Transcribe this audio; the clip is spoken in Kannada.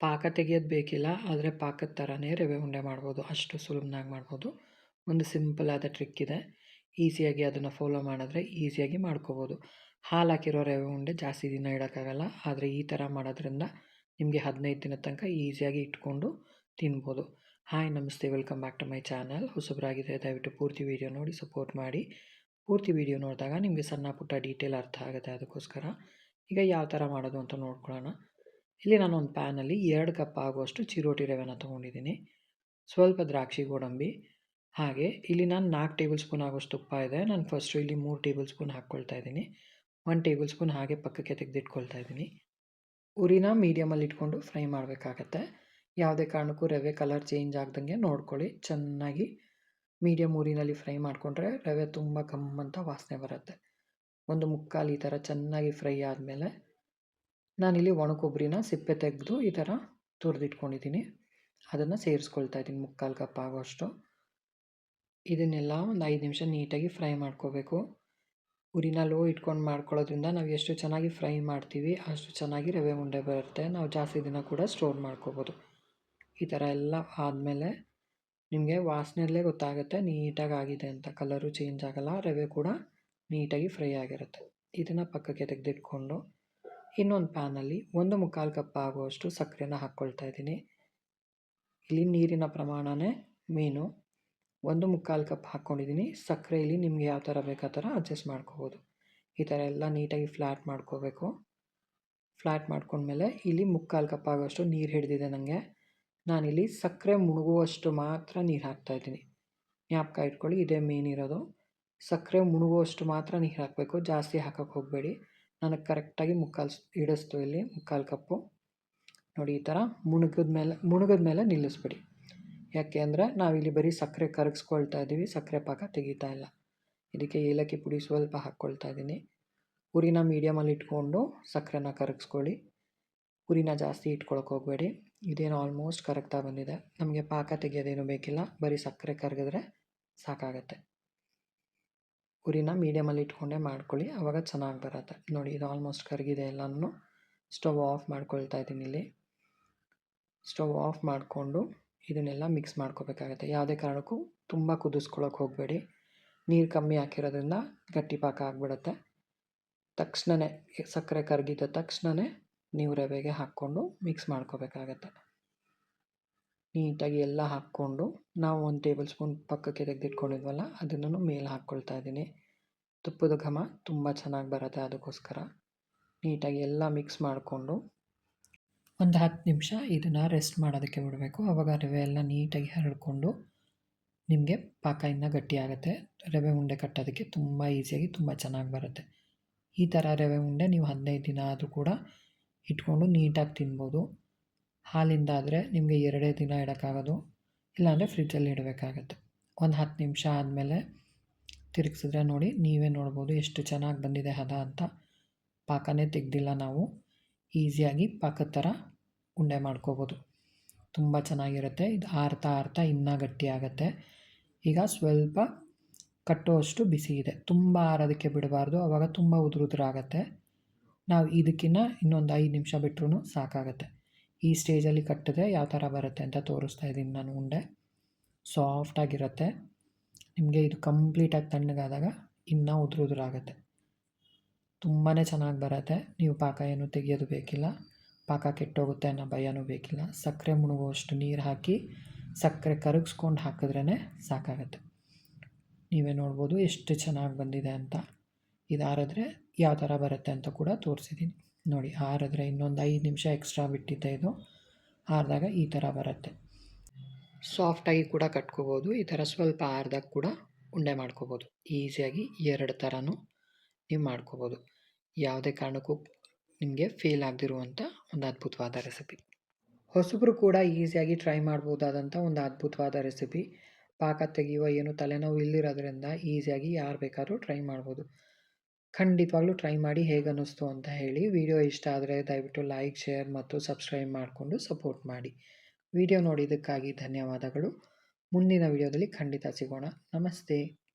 ಪಾಕ ತೆಗಿಯೋದು ಬೇಕಿಲ್ಲ, ಆದರೆ ಪಾಕದ ಥರನೇ ರವೆ ಉಂಡೆ ಮಾಡ್ಬೋದು. ಅಷ್ಟು ಸುಲಭನಾಗಿ ಮಾಡ್ಬೋದು. ಒಂದು ಸಿಂಪಲ್ ಆದ ಟ್ರಿಕ್ ಇದೆ. ಈಸಿಯಾಗಿ ಅದನ್ನು ಫಾಲೋ ಮಾಡಿದ್ರೆ ಈಸಿಯಾಗಿ ಮಾಡ್ಕೋಬೋದು. ಹಾಲು ಹಾಕಿರೋ ರವೆ ಉಂಡೆ ಜಾಸ್ತಿ ದಿನ ಇಡೋಕ್ಕಾಗಲ್ಲ, ಆದರೆ ಈ ಥರ ಮಾಡೋದ್ರಿಂದ ನಿಮಗೆ ಹದಿನೈದು ದಿನದ ತನಕ ಈಸಿಯಾಗಿ ಇಟ್ಕೊಂಡು ತಿನ್ಬೋದು. ಹಾಯ್, ನಮಸ್ತೆ, welcome back to my channel. ಹೊಸಬ್ರಾಗಿದೆ ದಯವಿಟ್ಟು ಪೂರ್ತಿ ವೀಡಿಯೋ ನೋಡಿ, ಸಪೋರ್ಟ್ ಮಾಡಿ. ಪೂರ್ತಿ ವೀಡಿಯೋ ನೋಡಿದಾಗ ನಿಮಗೆ ಸಣ್ಣ ಪುಟ್ಟ ಡೀಟೇಲ್ ಅರ್ಥ ಆಗುತ್ತೆ ಅದಕ್ಕೋಸ್ಕರ. ಈಗ ಯಾವ ಥರ ಮಾಡೋದು ಅಂತ ನೋಡ್ಕೊಳ್ಳೋಣ. ಇಲ್ಲಿ ನಾನು ಒಂದು ಪ್ಯಾನಲ್ಲಿ ಎರಡು ಕಪ್ ಆಗುವಷ್ಟು ಚಿರೋಟಿ ರವೆನ ತೊಗೊಂಡಿದ್ದೀನಿ. ಸ್ವಲ್ಪ ದ್ರಾಕ್ಷಿ ಗೋಡಂಬಿ. ಹಾಗೆ ಇಲ್ಲಿ ನಾನು ನಾಲ್ಕು ಟೇಬಲ್ ಸ್ಪೂನ್ ಆಗೋಷ್ಟು ತುಪ್ಪ ಇದೆ. ನಾನು ಫಸ್ಟು ಇಲ್ಲಿ ಮೂರು ಟೇಬಲ್ ಸ್ಪೂನ್ ಹಾಕ್ಕೊಳ್ತಾ ಇದ್ದೀನಿ. ಒನ್ ಟೇಬಲ್ ಸ್ಪೂನ್ ಹಾಗೆ ಪಕ್ಕಕ್ಕೆ ತೆಗೆದಿಟ್ಕೊಳ್ತಾ ಇದ್ದೀನಿ. ಉರಿನ ಮೀಡಿಯಮಲ್ಲಿ ಇಟ್ಕೊಂಡು ಫ್ರೈ ಮಾಡಬೇಕಾಗತ್ತೆ. ಯಾವುದೇ ಕಾರಣಕ್ಕೂ ರವೆ ಕಲರ್ ಚೇಂಜ್ ಆಗ್ದಂಗೆ ನೋಡ್ಕೊಳ್ಳಿ. ಚೆನ್ನಾಗಿ ಮೀಡಿಯಮ್ ಉರಿನಲ್ಲಿ ಫ್ರೈ ಮಾಡಿಕೊಂಡ್ರೆ ರವೆ ತುಂಬ ಕಮ್ಮಂತ ವಾಸನೆ ಬರುತ್ತೆ. ಒಂದು ಮುಕ್ಕಾಲು ಈ ಥರ ಚೆನ್ನಾಗಿ ಫ್ರೈ ಆದಮೇಲೆ ನಾನಿಲ್ಲಿ ಒಣ ಕೊಬ್ಬರಿನ ಸಿಪ್ಪೆ ತೆಗೆದು ಈ ಥರ ತುರಿದಿಟ್ಕೊಂಡಿದ್ದೀನಿ. ಅದನ್ನು ಸೇರಿಸ್ಕೊಳ್ತಾ ಇದ್ದೀನಿ ಮುಕ್ಕಾಲು ಕಪ್ ಆಗೋಷ್ಟು. ಇದನ್ನೆಲ್ಲ ಒಂದು ಐದು ನಿಮಿಷ ನೀಟಾಗಿ ಫ್ರೈ ಮಾಡ್ಕೋಬೇಕು. ಉರಿನ ಲೋ ಇಟ್ಕೊಂಡು ಮಾಡ್ಕೊಳ್ಳೋದ್ರಿಂದ ನಾವು ಎಷ್ಟು ಚೆನ್ನಾಗಿ ಫ್ರೈ ಮಾಡ್ತೀವಿ, ಅಷ್ಟು ಚೆನ್ನಾಗಿ ರವೆ ಉಂಡೆ ಬರುತ್ತೆ. ನಾವು ಜಾಸ್ತಿ ದಿನ ಕೂಡ ಸ್ಟೋರ್ ಮಾಡ್ಕೋಬೋದು. ಈ ಥರ ಎಲ್ಲ ಆದಮೇಲೆ ನಿಮಗೆ ವಾಸನೆಯಲ್ಲೇ ಗೊತ್ತಾಗುತ್ತೆ, ನೀಟಾಗಿ ಆಗಿದೆ ಅಂತ. ಕಲರು ಚೇಂಜ್ ಆಗೋಲ್ಲ, ರವೆ ಕೂಡ ನೀಟಾಗಿ ಫ್ರೈ ಆಗಿರುತ್ತೆ. ಇದನ್ನು ಪಕ್ಕಕ್ಕೆ ತೆಗೆದಿಟ್ಕೊಂಡು ಇನ್ನೊಂದು ಪ್ಯಾನಲ್ಲಿ ಒಂದು ಮುಕ್ಕಾಲು ಕಪ್ ಆಗುವಷ್ಟು ಸಕ್ಕರೆನ ಹಾಕ್ಕೊಳ್ತಾ ಇದ್ದೀನಿ. ಇಲ್ಲಿ ನೀರಿನ ಪ್ರಮಾಣವೇ ಮೀನು. ಒಂದು ಮುಕ್ಕಾಲು ಕಪ್ ಹಾಕ್ಕೊಂಡಿದ್ದೀನಿ. ಸಕ್ಕರೆ ಇಲ್ಲಿ ನಿಮಗೆ ಯಾವ ಥರ ಬೇಕು ಆ ಥರ ಅಡ್ಜಸ್ಟ್ ಮಾಡ್ಕೋಬೋದು. ಈ ಥರ ಎಲ್ಲ ನೀಟಾಗಿ ಫ್ಲ್ಯಾಟ್ ಮಾಡ್ಕೋಬೇಕು. ಫ್ಲ್ಯಾಟ್ ಮಾಡ್ಕೊಂಡ್ಮೇಲೆ ಇಲ್ಲಿ ಮುಕ್ಕಾಲು ಕಪ್ ಆಗುವಷ್ಟು ನೀರು ಹಿಡಿದಿದೆ ನನಗೆ ನಾನಿಲ್ಲಿ ಸಕ್ಕರೆ ಮುಳುಗುವಷ್ಟು ಮಾತ್ರ ನೀರು ಹಾಕ್ತಾಯಿದ್ದೀನಿ ಜ್ಞಾಪಕ ಇಟ್ಕೊಳ್ಳಿ, ಇದೇ ಮೇನ್ ಇರೋದು. ಸಕ್ಕರೆ ಮುಳುಗುವಷ್ಟು ಮಾತ್ರ ನೀರು ಹಾಕಬೇಕು. ಜಾಸ್ತಿ ಹಾಕೋಕ್ಕೆ ಹೋಗಬೇಡಿ. ನನಗೆ ಕರೆಕ್ಟಾಗಿ ಮುಕ್ಕಾಲು ಹಿಡಿಸ್ತು ಇಲ್ಲಿ, ಮುಕ್ಕಾಲು ಕಪ್ಪು. ನೋಡಿ ಈ ಥರ ಮುಣುಗಿದ ಮೇಲೆ ಮುಣುಗಿದ ಮೇಲೆ ನಿಲ್ಲಿಸ್ಬಿಡಿ. ಯಾಕೆ ಅಂದರೆ ನಾವಿಲ್ಲಿ ಬರೀ ಸಕ್ಕರೆ ಕರಗಿಸ್ಕೊಳ್ತಾ ಇದ್ದೀವಿ ಸಕ್ಕರೆ ಪಾಕ ತೆಗಿತಾ ಇಲ್ಲ. ಇದಕ್ಕೆ ಏಲಕ್ಕಿ ಪುಡಿ ಸ್ವಲ್ಪ ಹಾಕ್ಕೊಳ್ತಾ ಇದ್ದೀನಿ ಉರಿನ ಮೀಡಿಯಮಲ್ಲಿ ಇಟ್ಕೊಂಡು ಸಕ್ಕರೆನ ಕರಗಿಸ್ಕೊಳ್ಳಿ. ಉರಿನ ಜಾಸ್ತಿ ಇಟ್ಕೊಳಕ್ಕೆ ಹೋಗಬೇಡಿ. ಇದೇನು ಆಲ್ಮೋಸ್ಟ್ ಕರಗ್ತಾ ಬಂದಿದೆ. ನಮಗೆ ಪಾಕ ತೆಗಿಯೋದೇನು ಬೇಕಿಲ್ಲ. ಬರೀ ಸಕ್ಕರೆ ಕರಗಿದ್ರೆ ಸಾಕಾಗತ್ತೆ. ಉರಿನ ಮೀಡಿಯಮಲ್ಲಿ ಇಟ್ಕೊಂಡೇ ಮಾಡ್ಕೊಳ್ಳಿ. ಆವಾಗ ಚೆನ್ನಾಗಿ ಬರುತ್ತೆ. ನೋಡಿ, ಇದು ಆಲ್ಮೋಸ್ಟ್ ಕರಗಿದೆ ಎಲ್ಲನೂ. ಸ್ಟವ್ ಆಫ್ ಮಾಡ್ಕೊಳ್ತಾ ಇದ್ದೀನಿ ಇಲ್ಲಿ. ಸ್ಟವ್ ಆಫ್ ಮಾಡಿಕೊಂಡು ಇದನ್ನೆಲ್ಲ ಮಿಕ್ಸ್ ಮಾಡ್ಕೋಬೇಕಾಗತ್ತೆ. ಯಾವುದೇ ಕಾರಣಕ್ಕೂ ತುಂಬ ಕುದಿಸ್ಕೊಳ್ಳೋಕೆ ಹೋಗಬೇಡಿ. ನೀರು ಕಮ್ಮಿ ಹಾಕಿರೋದ್ರಿಂದ ಗಟ್ಟಿ ಪಾಕ ಆಗಿಬಿಡುತ್ತೆ. ತಕ್ಷಣವೇ ಸಕ್ಕರೆ ಕರಗಿದ ತಕ್ಷಣವೇ ನೀವು ರವೆಗೆ ಹಾಕ್ಕೊಂಡು ಮಿಕ್ಸ್ ಮಾಡ್ಕೋಬೇಕಾಗತ್ತೆ. ನೀಟಾಗಿ ಎಲ್ಲ ಹಾಕ್ಕೊಂಡು ನಾವು ಒಂದು ಟೇಬಲ್ ಸ್ಪೂನ್ ಪಕ್ಕಕ್ಕೆ ತೆಗೆದಿಟ್ಕೊಂಡಿದ್ವಲ್ಲ ಅದನ್ನು ಮೇಲೆ ಹಾಕ್ಕೊಳ್ತಾ ಇದ್ದೀನಿ. ತುಪ್ಪದ ಘಮ ತುಂಬ ಚೆನ್ನಾಗಿ ಬರುತ್ತೆ ಅದಕ್ಕೋಸ್ಕರ. ನೀಟಾಗಿ ಎಲ್ಲ ಮಿಕ್ಸ್ ಮಾಡಿಕೊಂಡು ಒಂದು ಹತ್ತು ನಿಮಿಷ ಇದನ್ನು ರೆಸ್ಟ್ ಮಾಡೋದಕ್ಕೆ ಬಿಡಬೇಕು. ಆವಾಗ ರವೆ ಎಲ್ಲ ನೀಟಾಗಿ ಹರಡಿಕೊಂಡು ನಿಮಗೆ ಪಾಕ ಇನ್ನೂ ಗಟ್ಟಿಯಾಗುತ್ತೆ. ರವೆ ಉಂಡೆ ಕಟ್ಟೋದಕ್ಕೆ ತುಂಬ ಈಸಿಯಾಗಿ ತುಂಬ ಚೆನ್ನಾಗಿ ಬರುತ್ತೆ. ಈ ಥರ ರವೆ ಉಂಡೆ ನೀವು ಹದಿನೈದು ದಿನ ಆದರೂ ಕೂಡ ಇಟ್ಕೊಂಡು ನೀಟಾಗಿ ತಿನ್ಬೋದು. ಹಾಲಿಂದ ಆದರೆ ನಿಮಗೆ ಎರಡೇ ದಿನ ಇಡೋಕ್ಕಾಗೋದು, ಇಲ್ಲಾಂದರೆ ಫ್ರಿಜ್ಜಲ್ಲಿ ಇಡಬೇಕಾಗತ್ತೆ. ಒಂದು ಹತ್ತು ನಿಮಿಷ ಆದಮೇಲೆ ತಿರುಗಿಸಿದ್ರೆ ನೋಡಿ, ನೀವೇ ನೋಡ್ಬೋದು ಎಷ್ಟು ಚೆನ್ನಾಗಿ ಬಂದಿದೆ ಹದ ಅಂತ. ಪಾಕನೇ ತೆಗ್ದಿಲ್ಲ ನಾವು. ಈಸಿಯಾಗಿ ಪಾಕದ ಥರ ಉಂಡೆ ಮಾಡ್ಕೋಬೋದು. ತುಂಬ ಚೆನ್ನಾಗಿರುತ್ತೆ. ಇದು ಆರ್ತಾ ಆರ್ತಾ ಇನ್ನೂ ಗಟ್ಟಿ ಆಗುತ್ತೆ. ಈಗ ಸ್ವಲ್ಪ ಕಟ್ಟುವಷ್ಟು ಬಿಸಿ ಇದೆ. ತುಂಬ ಆರೋದಕ್ಕೆ ಬಿಡಬಾರ್ದು. ಆವಾಗ ತುಂಬ ಉದುರುದ್ರಾಗತ್ತೆ. ನಾವು ಇದಕ್ಕಿಂತ ಇನ್ನೊಂದು ಐದು ನಿಮಿಷ ಬಿಟ್ರೂ ಸಾಕಾಗತ್ತೆ. ಈ ಸ್ಟೇಜಲ್ಲಿ ಕಟ್ಟಿದ್ರೆ ಯಾವ ಥರ ಬರುತ್ತೆ ಅಂತ ತೋರಿಸ್ತಾ ಇದ್ದೀನಿ ನಾನು ಉಂಡೆ ಸಾಫ್ಟಾಗಿರುತ್ತೆ ನಿಮಗೆ ಇದು ಕಂಪ್ಲೀಟಾಗಿ ತಣ್ಣಗಾದಾಗ ಇನ್ನೂ ಉದುರು ಉದುರಾಗುತ್ತೆ ತುಂಬಾ ಚೆನ್ನಾಗಿ ಬರುತ್ತೆ. ನೀವು ಪಾಕ ಏನು ತೆಗೆಯೋದು ಬೇಕಿಲ್ಲ. ಪಾಕ ಕೆಟ್ಟೋಗುತ್ತೆ ಅನ್ನೋ ಭಯನೂ ಬೇಕಿಲ್ಲ. ಸಕ್ಕರೆ ಮುಳುಗುವಷ್ಟು ನೀರು ಹಾಕಿ ಸಕ್ಕರೆ ಕರಗಿಸ್ಕೊಂಡು ಹಾಕಿದ್ರೇ ಸಾಕಾಗತ್ತೆ. ನೀವೇ ನೋಡ್ಬೋದು ಎಷ್ಟು ಚೆನ್ನಾಗಿ ಬಂದಿದೆ ಅಂತ. ಇದು ಆರಿದ್ರೆ ಯಾವ ಥರ ಬರುತ್ತೆ ಅಂತ ಕೂಡ ತೋರಿಸಿದ್ದೀನಿ. ನೋಡಿ ಹಾರಿದ್ರೆ ಇನ್ನೊಂದು ಐದು ನಿಮಿಷ ಎಕ್ಸ್ಟ್ರಾ ಬಿಟ್ಟಿದ್ದೆ ಇದು. ಹಾರಿದಾಗ ಈ ಥರ ಬರುತ್ತೆ. ಸಾಫ್ಟಾಗಿ ಕೂಡ ಕಟ್ಕೋಬೋದು, ಈ ಥರ ಸ್ವಲ್ಪ ಹಾರಿದಾಗ ಕೂಡ ಉಂಡೆ ಮಾಡ್ಕೋಬೋದು. ಈಸಿಯಾಗಿ ಎರಡು ಥರನೂ ನೀವು ಮಾಡ್ಕೋಬೋದು. ಯಾವುದೇ ಕಾರಣಕ್ಕೂ ನಿಮಗೆ ಫೇಲ್ ಆಗದಿರುವಂಥ ಒಂದು ಅದ್ಭುತವಾದ ರೆಸಿಪಿ ಹೊಸಬ್ರು ಕೂಡ ಈಸಿಯಾಗಿ ಟ್ರೈ ಮಾಡ್ಬೋದಾದಂಥ ಒಂದು ಅದ್ಭುತವಾದ ರೆಸಿಪಿ ಪಾಕ ತೆಗೆಯುವ ಏನು ತಲೆನೋವು ಇಲ್ಲಿರೋದ್ರಿಂದ ಈಸಿಯಾಗಿ ಯಾರು ಬೇಕಾದರೂ ಟ್ರೈ ಮಾಡ್ಬೋದು. ಖಂಡಿತವಾಗ್ಲೂ ಟ್ರೈ ಮಾಡಿ ಹೇಗೆ ಅನ್ನಿಸ್ತು ಅಂತ ಹೇಳಿ. ವಿಡಿಯೋ ಇಷ್ಟ ಆದರೆ ದಯವಿಟ್ಟು ಲೈಕ್, ಶೇರ್ ಮತ್ತು ಸಬ್ಸ್ಕ್ರೈಬ್ ಮಾಡಿಕೊಂಡು ಸಪೋರ್ಟ್ ಮಾಡಿ. ವಿಡಿಯೋ ನೋಡಿದ್ದಕ್ಕಾಗಿ ಧನ್ಯವಾದಗಳು. ಮುಂದಿನ ವಿಡಿಯೋದಲ್ಲಿ ಖಂಡಿತ ಸಿಗೋಣ. ನಮಸ್ತೆ.